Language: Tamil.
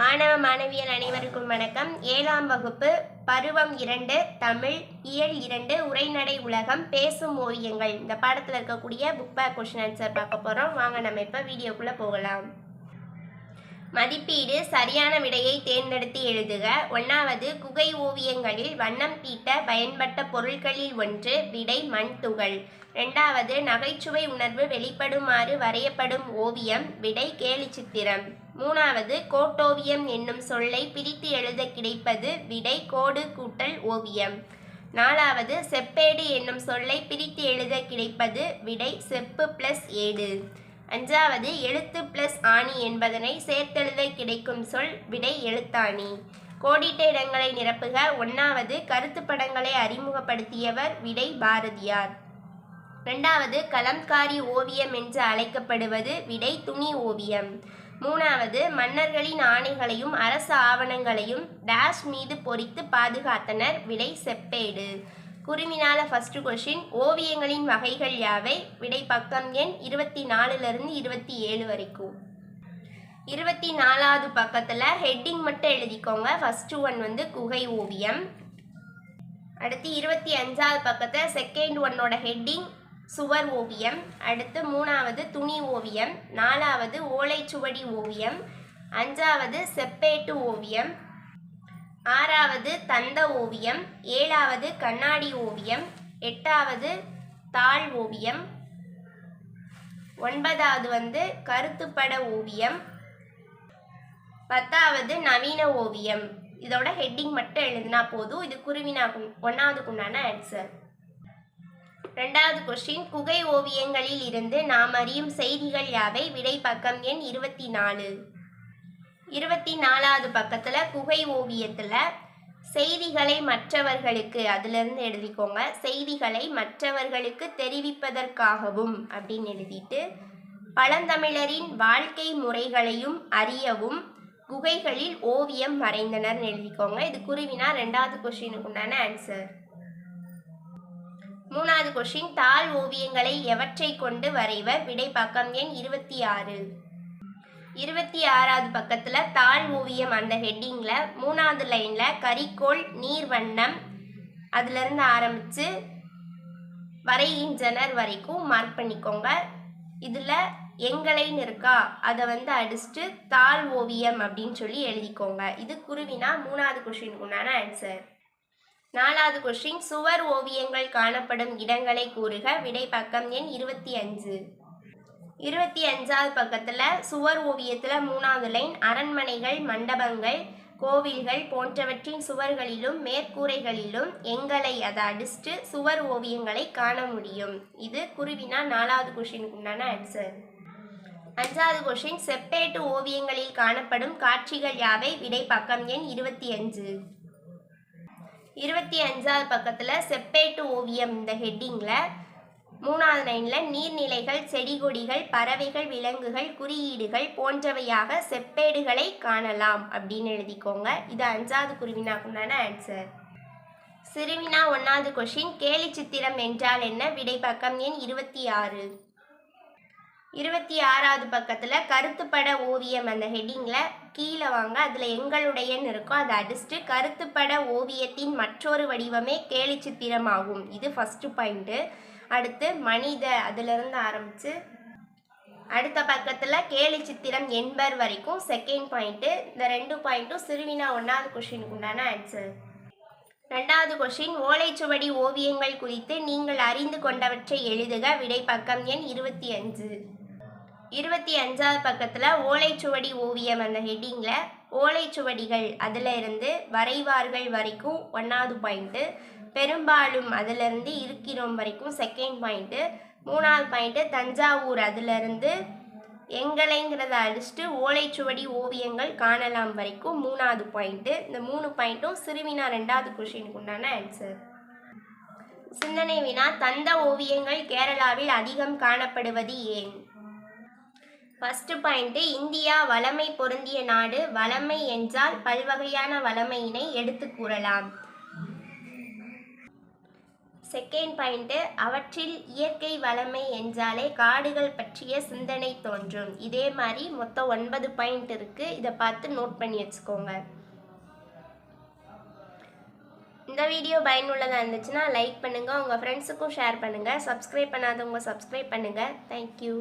மாணவ மாணவியல் அனைவருக்கும் வணக்கம். ஏழாம் வகுப்பு பருவம் இரண்டு தமிழ் இயல் இரண்டு உரைநடை உலகம் பேசும் ஓவியங்கள். இந்த பாடத்தில் இருக்கக்கூடிய புக் பேக் கொஷின் ஆன்சர் பார்க்க போகிறோம் வாங்க நம்ம இப்போ வீடியோக்குள்ளே போகலாம். மதிப்பீடு சரியான விடையை தேர்ந்தெடுத்து எழுதுக. ஒன்றாவது குகை ஓவியங்களில் வண்ணம் தீட்ட பயன்பட்ட பொருட்களில் ஒன்று விடை மண் துகள். ரெண்டாவது நகைச்சுவை உணர்வு வெளிப்படுமாறு வரையப்படும் ஓவியம் விடை கேலி சித்திரம் மூணாவது கோட்டோவியம் என்னும் சொல்லை பிரித்து எழுத கிடைப்பது விடை கோடு கூட்டல் ஓவியம். நாலாவது செப்பேடு என்னும் சொல்லை பிரித்து எழுத கிடைப்பது விடை செப்பு பிளஸ் ஏடு. அஞ்சாவது எழுத்து பிளஸ் ஆணி என்பதனை சேர்த்தெழுத கிடைக்கும் சொல் விடை எழுத்தாணி. கோடிட்ட இடங்களை நிரப்புக. ஒன்றாவது கருத்து படங்களை அறிமுகப்படுத்தியவர் விடை பாரதியார். ரெண்டாவது கலம்காரி ஓவியம் என்று அழைக்கப்படுவது விடை துணி ஓவியம். மூணாவது மன்னர்களின் ஆணைகளையும் அரசு ஆவணங்களையும் டேஷ் மீது பொறித்து பாதுகாத்தனர் விடை செப்பேடு. குருமினால ஃபஸ்ட்டு கொஷின் ஓவியங்களின் வகைகள் யாவை? விடை பக்கம் எண் இருபத்தி நாலுலேருந்து இருபத்தி ஏழு வரைக்கும். இருபத்தி நாலாவது பக்கத்தில் ஹெட்டிங் மட்டும் எழுதிக்கோங்க. ஃபஸ்ட்டு ஒன் வந்து குகை ஓவியம். அடுத்து இருபத்தி அஞ்சாவது பக்கத்தில் செகண்ட் ஒன்னோட ஹெட்டிங் சுவர் ஓவியம். அடுத்து மூணாவது துணி ஓவியம். நாலாவது ஓலைச்சுவடி ஓவியம். அஞ்சாவது செப்பேட்டு ஓவியம். ஆறாவது தந்த ஓவியம் ஏழாவது கண்ணாடி ஓவியம் எட்டாவது தாள் ஓவியம் ஒன்பதாவது வந்து கருத்துப்பட ஓவியம் பத்தாவது நவீன ஓவியம். இதோட ஹெட்டிங் மட்டும் எழுதினா போதும். இது குருவினா ஒன்றாவதுக்கு உண்டான ஆன்சர் ரெண்டாவது கொஸ்டின் குகை ஓவியங்களில் இருந்து நாம் அறியும் செய்திகள் யாவை? விடை பக்கம் எண் இருபத்தி நாலு. இருபத்தி நாலாவது பக்கத்தில் குகை ஓவியத்தில் செய்திகளை மற்றவர்களுக்கு அதிலிருந்து எழுதிக்கோங்க. செய்திகளை மற்றவர்களுக்கு தெரிவிப்பதற்காகவும் அப்படின்னு எழுதிட்டு பழந்தமிழரின் வாழ்க்கை முறைகளையும் அறியவும் குகைகளில் ஓவியம் வரைந்தனர்னு எழுதிக்கோங்க. இது குருவினா ரெண்டாவது கொஷினுக்கு உண்டான ஆன்சர் மூணாவது கொஷின் தாள் ஓவியங்களை எவற்றை கொண்டு வரைவர்? விடை பக்கம் எண் இருபத்தி ஆறு. இருபத்தி ஆறாவது பக்கத்தில் தாழ் ஓவியம் அந்த ஹெட்டிங்கில் மூணாவது லைனில் கரிக்கோள் நீர் வண்ணம் அதுலேருந்து ஆரம்பித்து வரைகின்றனர் வரைக்கும் மார்க் பண்ணிக்கோங்க. இதில் எங்களைன்னு இருக்கா அதை வந்து அடிச்சுட்டு தாள் ஓவியம் அப்படின்னு சொல்லி எழுதிக்கோங்க. இது குருவினா மூணாவது கொஷினுக்கு உண்டான ஆன்சர் நாலாவது கொஷின் சுவர் ஓவியங்கள் காணப்படும் இடங்களை கூறுக. விடை பக்கம் எண் இருபத்தி அஞ்சு. இருபத்தி அஞ்சாவது பக்கத்தில் சுவர் ஓவியத்தில் மூணாவது லைன் அரண்மனைகள் மண்டபங்கள் கோவில்கள் போன்றவற்றின் சுவர்களிலும் மேற்கூரைகளிலும் எங்களை அதை அடிச்சுட்டு சுவர் ஓவியங்களை காண முடியும். இது குருவினா நாலாவது கொஷினுக்கு உண்டான ஆன்சர் அஞ்சாவது கொஷின் செப்பேட்டு ஓவியங்களில் காணப்படும் காட்சிகள் யாவை? விடை பக்கம் எண் இருபத்தி அஞ்சு இருபத்தி அஞ்சாவது பக்கத்தில் செப்பேட்டு ஓவியம் இந்த ஹெட்டிங்கில் மூணாவது லைனில் நீர்நிலைகள் செடி கொடிகள் பறவைகள் விலங்குகள் குறியீடுகள் போன்றவையாக செப்பேடுகளை காணலாம் அப்படின்னு எழுதிக்கோங்க. இது அஞ்சாவது குருவினாக்குண்டான ஆன்சர் சிறுவினா ஒன்றாவது கொஷின் கேலி சித்திரம் என்றால் என்ன? விடை பக்கம் எண் இருபத்தி ஆறு. இருபத்தி ஆறாவது பக்கத்தில் கருத்துப்பட ஓவியம் அந்த ஹெட்டிங்கில் கீழே வாங்க. அதில் எங்களுடையன்னு இருக்கும். அதை அடிச்சுட்டு கருத்துப்பட ஓவியத்தின் மற்றொரு வடிவமே கேலி சித்திரம் ஆகும். இது ஃபஸ்ட்டு பாயிண்ட்டு அடுத்து மனித அதிலிருந்து ஆரம்பித்து அடுத்த பக்கத்தில் கேலி சித்திரம் எண்பர் வரைக்கும் செகண்ட் பாயிண்ட்டு இந்த ரெண்டு பாயிண்ட்டும் சிறுவினா ஒன்றாவது கொஷினுக்கு உண்டான ஆன்சர் ரெண்டாவது கொஷின் ஓலைச்சுவடி ஓவியங்கள் குறித்து நீங்கள் அறிந்து கொண்டவற்றை எழுதுக. விடை பக்கம் எண் இருபத்தி அஞ்சு. இருபத்தி அஞ்சாவது பக்கத்தில் ஓலைச்சுவடி ஓவியம் அந்த ஹெட்டிங்கில் ஓலைச்சுவடிகள் அதில் இருந்து வரைவார்கள் வரைக்கும் ஒன்றாவது பாயிண்ட்டு பெரும்பாலும் அதிலிருந்து இருக்கிறோம் வரைக்கும் செகண்ட் பாயிண்ட்டு மூணாவது பாயிண்ட்டு தஞ்சாவூர் அதிலிருந்து எங்களைங்கிறத அடிச்சுட்டு ஓலைச்சுவடி ஓவியங்கள் காணலாம் வரைக்கும் மூணாவது பாயிண்ட்டு இந்த மூணு பாயிண்ட்டும் சிறுவினா ரெண்டாவது கொஷினுக்கு உண்டான ஆன்சர் சிந்தனை வினா தந்த ஓவியங்கள் கேரளாவில் அதிகம் காணப்படுவது ஏன்? ஃபஸ்ட்டு பாயிண்ட்டு இந்தியா வளமை பொருந்திய நாடு. வளமை என்றால் பல்வகையான வளமையினை எடுத்து கூறலாம். செகண்ட் பாயிண்ட்டு அவற்றில் இயற்கை வளமை என்றாலே காடுகள் பற்றிய சிந்தனை தோன்றும். இதே மாதிரி மொத்தம் ஒன்பது பாயிண்ட் இருக்குது இதை பார்த்து நோட் பண்ணி வச்சுக்கோங்க. இந்த வீடியோ பயனுள்ளதாக இருந்துச்சுன்னா லைக் பண்ணுங்கள் உங்கள் ஃப்ரெண்ட்ஸுக்கும் ஷேர் பண்ணுங்கள் சப்ஸ்கிரைப் பண்ணாதவங்க சப்ஸ்கிரைப் பண்ணுங்கள் தேங்க்யூ